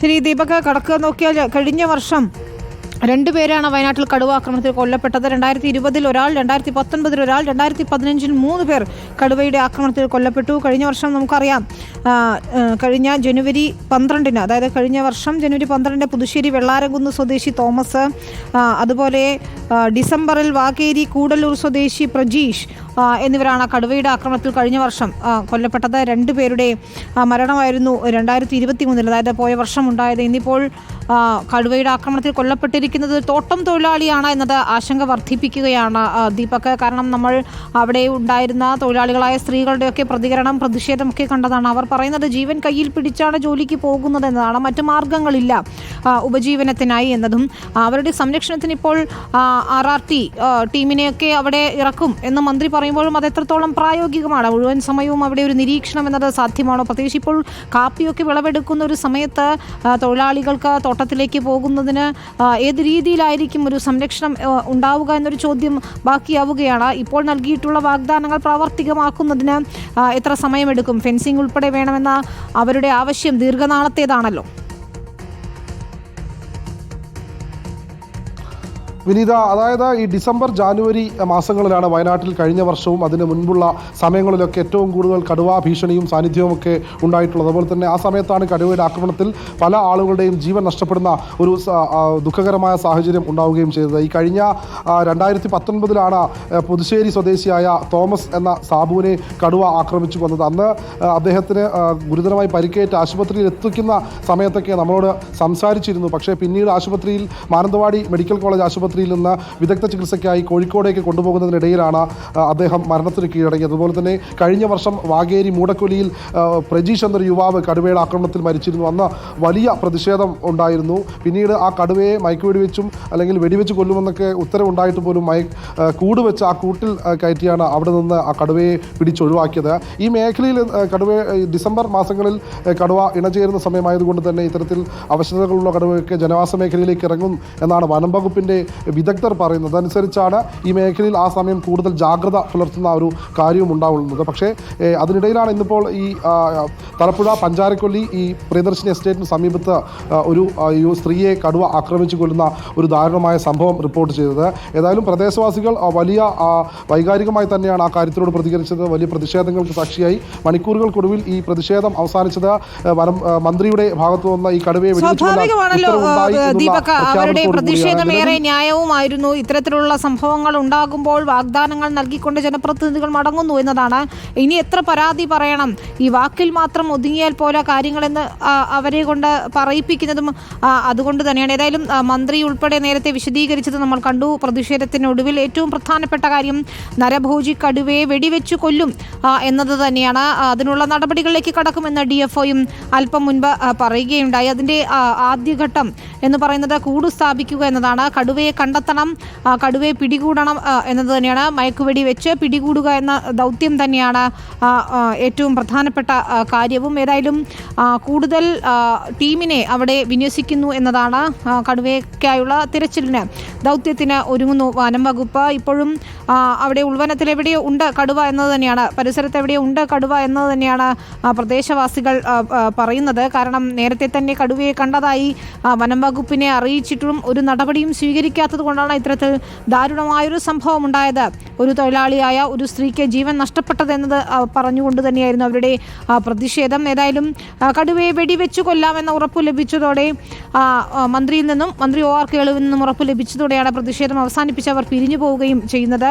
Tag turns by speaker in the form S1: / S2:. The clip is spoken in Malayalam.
S1: ശരി ദീപക് കടക്കുക നോക്കിയാൽ കഴിഞ്ഞ വർഷം രണ്ടുപേരാണ് വയനാട്ടിൽ കടുവ ആക്രമണത്തിൽ കൊല്ലപ്പെട്ടത്. രണ്ടായിരത്തി ഇരുപതിൽ ഒരാൾ രണ്ടായിരത്തി പത്തൊൻപതിൽ ഒരാൾ രണ്ടായിരത്തി പതിനഞ്ചിൽ മൂന്ന് പേർ കടുവയുടെ ആക്രമണത്തിൽ കൊല്ലപ്പെട്ടു. കഴിഞ്ഞ വർഷം നമുക്കറിയാം കഴിഞ്ഞ ജനുവരി പന്ത്രണ്ടിന് അതായത് കഴിഞ്ഞ വർഷം ജനുവരി പന്ത്രണ്ടിന് പുതുശ്ശേരി വെള്ളാരംകുന്ന് സ്വദേശി തോമസ് അതുപോലെ ഡിസംബറിൽ വാകേരി കൂടല്ലൂർ സ്വദേശി പ്രജീഷ് എന്നിവരാണ് കടുവയുടെ ആക്രമണത്തിൽ കഴിഞ്ഞ വർഷം കൊല്ലപ്പെട്ടത്. രണ്ടുപേരുടെ മരണമായിരുന്നു രണ്ടായിരത്തി ഇരുപത്തി മൂന്നിൽ അതായത് പോയ വർഷം ഉണ്ടായത്. ഇന്നിപ്പോൾ കടുവയുടെ ആക്രമണത്തിൽ കൊല്ലപ്പെട്ടിരിക്കുന്നത് തോട്ടം തൊഴിലാളിയാണ് എന്നത് ആശങ്ക വർദ്ധിപ്പിക്കുകയാണ് ദീപക്. കാരണം നമ്മൾ അവിടെ ഉണ്ടായിരുന്ന തൊഴിലാളികളായ സ്ത്രീകളുടെയൊക്കെ പ്രതികരണം പ്രതിഷേധമൊക്കെ കണ്ടതാണ്. അവർ പറയുന്നത് ജീവൻ കയ്യിൽ പിടിച്ചാണ് ജോലിക്ക് പോകുന്നത് എന്നതാണ്. മറ്റു മാർഗങ്ങളില്ല ഉപജീവനത്തിനായി എന്നതും. അവരുടെ സംരക്ഷണത്തിന് ഇപ്പോൾ ആർ ആർ ടി ടീമിനെയൊക്കെ അവിടെ ഇറക്കും എന്ന് മന്ത്രി പറയുമ്പോഴും അത് എത്രത്തോളം പ്രായോഗികമാണ്? മുഴുവൻ സമയവും അവിടെ ഒരു നിരീക്ഷണം എന്നത് സാധ്യമാണോ? പ്രത്യേകിച്ച് ഇപ്പോൾ കാപ്പിയൊക്കെ വിളവെടുക്കുന്ന ഒരു സമയത്ത് തൊഴിലാളികൾക്ക് തോട്ടത്തിലേക്ക് പോകുന്നതിന് ഏത് രീതിയിലായിരിക്കും ഒരു സംരക്ഷണം ഉണ്ടാവുക എന്നൊരു ചോദ്യം ബാക്കിയാവുകയാണ്. ഇപ്പോൾ നൽകിയിട്ടുള്ള വാഗ്ദാനങ്ങൾ പ്രാവർത്തികമാക്കുന്നതിന് എത്ര സമയമെടുക്കും? ഫെൻസിംഗ് ഉൾപ്പെടെ വേണമെന്ന അവരുടെ ആവശ്യം ദീർഘനാളത്തേതാണല്ലോ.
S2: വിനീത അതായത് ഈ ഡിസംബർ ജാനുവരി മാസങ്ങളിലാണ് വയനാട്ടിൽ കഴിഞ്ഞ വർഷവും അതിന് മുൻപുള്ള സമയങ്ങളിലൊക്കെ ഏറ്റവും കൂടുതൽ കടുവാ ഭീഷണിയും സാന്നിധ്യവും ഒക്കെ ഉണ്ടായിട്ടുള്ളത്. അതുപോലെ തന്നെ ആ സമയത്താണ് കടുവയുടെ ആക്രമണത്തിൽ പല ആളുകളുടെയും ജീവൻ നഷ്ടപ്പെടുന്ന ഒരു ദുഃഖകരമായ സാഹചര്യം ഉണ്ടാവുകയും ചെയ്തത്. ഈ കഴിഞ്ഞ രണ്ടായിരത്തി പത്തൊൻപതിലാണ് പുതുശ്ശേരി സ്വദേശിയായ തോമസ് എന്ന സാബുവിനെ കടുവ ആക്രമിച്ചു കൊന്നത്. അന്ന് അദ്ദേഹത്തിന് ഗുരുതരമായി പരിക്കേറ്റ് ആശുപത്രിയിൽ എത്തിക്കുന്ന സമയത്തൊക്കെ നമ്മളോട് സംസാരിച്ചിരുന്നു. പക്ഷേ പിന്നീട് ആശുപത്രിയിൽ മാനന്തവാടി മെഡിക്കൽ കോളേജ് ആശുപത്രിയിൽ നിന്ന് വിദഗ്ധ ചികിത്സയ്ക്കായി കോഴിക്കോടേക്ക് കൊണ്ടുപോകുന്നതിനിടയിലാണ് അദ്ദേഹം മരണത്തിന് കീഴടങ്ങിയത് അതുപോലെ തന്നെ കഴിഞ്ഞ വർഷം വാഗേരി മൂടക്കൊലിയിൽ പ്രജീഷ് എന്നൊരു യുവാവ് കടുവയുടെ ആക്രമണത്തിൽ മരിച്ചിരുന്നു. അന്ന് വലിയ പ്രതിഷേധം ഉണ്ടായിരുന്നു. പിന്നീട് ആ കടുവയെ മയക്കുവെടിവെച്ചും അല്ലെങ്കിൽ വെടിവെച്ച് കൊല്ലുമെന്നൊക്കെ ഉത്തരവുണ്ടായിട്ട് പോലും മയ കൂട് വെച്ച് ആ കൂട്ടിൽ കയറ്റിയാണ് അവിടെ നിന്ന് ആ കടുവയെ പിടിച്ചൊഴിവാക്കിയത്. ഈ മേഖലയിൽ കടുവ ഡിസംബർ മാസങ്ങളിൽ കടുവ ഇണചേരുന്ന സമയമായതുകൊണ്ട് തന്നെ ഇത്തരത്തിൽ അവശതകളുള്ള കടുവയൊക്കെ ജനവാസ മേഖലയിലേക്ക് ഇറങ്ങും എന്നാണ് വനം വകുപ്പിന്റെ വിദഗ്ധർ പറയുന്നത് അതനുസരിച്ചാണ് ഈ മേഖലയിൽ ആ സമയം കൂടുതൽ ജാഗ്രത പുലർത്തുന്ന ഒരു കാര്യവും ഉണ്ടാവുന്നത്. പക്ഷേ അതിനിടയിലാണ് ഇന്നിപ്പോൾ ഈ തലപ്പുഴ പഞ്ചാരക്കൊല്ലി ഈ പ്രിയദർശിനി എസ്റ്റേറ്റിന് സമീപത്ത് ഒരു സ്ത്രീയെ കടുവ ആക്രമിച്ചു കൊല്ലുന്ന ഒരു ദാരുണമായ സംഭവം റിപ്പോർട്ട് ചെയ്തത്. ഏതായാലും പ്രദേശവാസികൾ വലിയ വൈകാരികമായി തന്നെയാണ് ആ കാര്യത്തിനോട് പ്രതികരിച്ചത്. വലിയ പ്രതിഷേധങ്ങൾക്ക് സാക്ഷിയായി മണിക്കൂറുകൾക്കൊടുവിൽ ഈ പ്രതിഷേധം അവസാനിച്ചത് വനം മന്ത്രിയുടെ ഭാഗത്തു നിന്ന് ഈ കടുവയെ വെടിവെച്ചുകൊല്ലാൻ
S1: ന്യായവുമായിരുന്നു ഇത്തരത്തിലുള്ള സംഭവങ്ങൾ ഉണ്ടാകുമ്പോൾ വാഗ്ദാനങ്ങൾ നൽകിക്കൊണ്ട് ജനപ്രതിനിധികൾ മടങ്ങുന്നു എന്നതാണ്. ഇനി എത്ര പരാതി പറയണം? ഈ വാക്കിൽ മാത്രം ഒതുങ്ങിയാൽ പോലെ കാര്യങ്ങളെന്ന് അവരെ കൊണ്ട് പറയിപ്പിക്കുന്നതും അതുകൊണ്ട് തന്നെയാണ്. ഏതായാലും മന്ത്രി ഉൾപ്പെടെ നേരത്തെ വിശദീകരിച്ചത് നമ്മൾ കണ്ടു. പ്രതിഷേധത്തിനൊടുവിൽ ഏറ്റവും പ്രധാനപ്പെട്ട കാര്യം നരഭോജി കടുവയെ വെടിവെച്ചു കൊല്ലും എന്നത് തന്നെയാണ്. അതിനുള്ള നടപടികളിലേക്ക് കടക്കുമെന്ന് ഡി എഫ് ഒയും അല്പം മുൻപ് പറയുകയുണ്ടായി. അതിന്റെ ആദ്യഘട്ടം എന്ന് പറയുന്നത് കൂട് സ്ഥാപിക്കുക എന്നതാണ്. കടുവയെ കണ്ടെത്തണം കടുവയെ പിടികൂടണം എന്നത് തന്നെയാണ് മയക്കുവെടി വെച്ച് പിടികൂടുക എന്ന ദൗത്യം തന്നെയാണ് ഏറ്റവും പ്രധാനപ്പെട്ട കാര്യവും. ഏതായാലും കൂടുതൽ ടീമിനെ അവിടെ വിന്യസിക്കുന്നു എന്നതാണ് കടുവയ്ക്കായുള്ള തിരച്ചിലിന് ദൗത്യത്തിന് ഒരുങ്ങുന്നു വനം വകുപ്പ്. ഇപ്പോഴും അവിടെ ഉൾവനത്തിൽ എവിടെയോ ഉണ്ട് കടുവ എന്നത് തന്നെയാണ് പരിസരത്ത് എവിടെയോ ഉണ്ട് കടുവ എന്നത് തന്നെയാണ് പ്രദേശവാസികൾ പറയുന്നത്. കാരണം നേരത്തെ തന്നെ കടുവയെ കണ്ടതായി വനം വകുപ്പിനെ അറിയിച്ചിട്ടും ഒരു നടപടിയും സ്വീകരിക്കാത്തത് കൊണ്ടാണ് ഇത്തരത്തിൽ ദാരുണമായൊരു സംഭവം ഉണ്ടായത് ഒരു തൊഴിലാളിയായ ഒരു സ്ത്രീക്ക് ജീവൻ നഷ്ടപ്പെട്ടതെന്നത് പറഞ്ഞുകൊണ്ട് തന്നെയായിരുന്നു അവരുടെ പ്രതിഷേധം. ഏതായാലും കടുവയെ വെടിവെച്ചു കൊല്ലാമെന്ന ഉറപ്പ് ലഭിച്ചതോടെ മന്ത്രിയിൽ നിന്നും മന്ത്രി ഒ ആർ കേളുവിൽ നിന്നും ഉറപ്പ് ലഭിച്ചതോടെയാണ് പ്രതിഷേധം അവസാനിപ്പിച്ച് അവർ പിരിഞ്ഞു പോവുകയും ചെയ്യുന്നത്.